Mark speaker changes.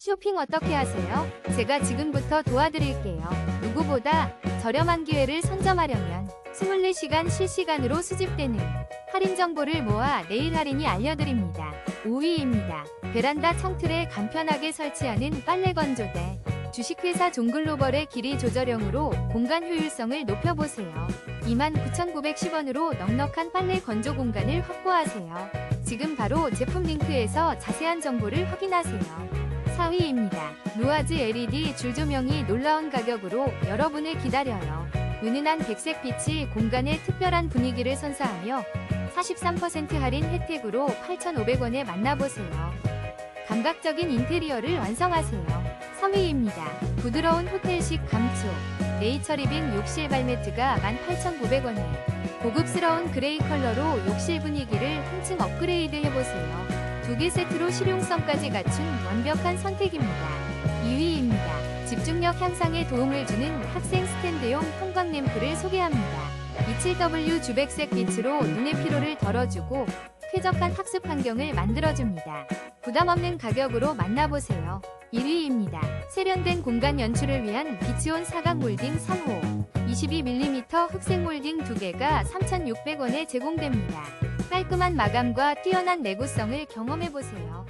Speaker 1: 쇼핑 어떻게 하세요? 제가 지금부터 도와드릴게요. 누구보다 저렴한 기회를 선점하려면 24시간 실시간으로 수집되는 할인 정보를 모아 내일 할인이 알려드립니다. 5위입니다. 베란다 창틀에 간편하게 설치하는 빨래 건조대. 주식회사 종글로벌의 길이 조절형으로 공간 효율성을 높여보세요. 29,910원으로 넉넉한 빨래 건조 공간을 확보하세요. 지금 바로 제품 링크에서 자세한 정보를 확인하세요. 4위입니다. 루아즈 LED 줄조명이 놀라운 가격으로 여러분을 기다려요. 은은한 백색 빛이 공간에 특별한 분위기를 선사하며 43% 할인 혜택으로 8,500원에 만나보세요. 감각적인 인테리어를 완성하세요. 3위입니다. 부드러운 호텔식 감촉. 네이처 리빙 욕실 발매트가 18,900원에 고급스러운 그레이 컬러로 욕실 분위기를 한층 업그레이드 해보세요. 두 개 세트로 실용성까지 갖춘 완벽한 선택입니다. 2위입니다. 집중력 향상에 도움을 주는 학생 스탠드용 형광 램프를 소개합니다. 27W 주백색 빛으로 눈의 피로를 덜어주고 쾌적한 학습 환경을 만들어줍니다. 부담 없는 가격으로 만나보세요. 1위입니다. 세련된 공간 연출을 위한 비치온 사각 몰딩 3호 22mm 흑색 몰딩 2개가 3,600원에 제공됩니다. 깔끔한 마감과 뛰어난 내구성을 경험해보세요.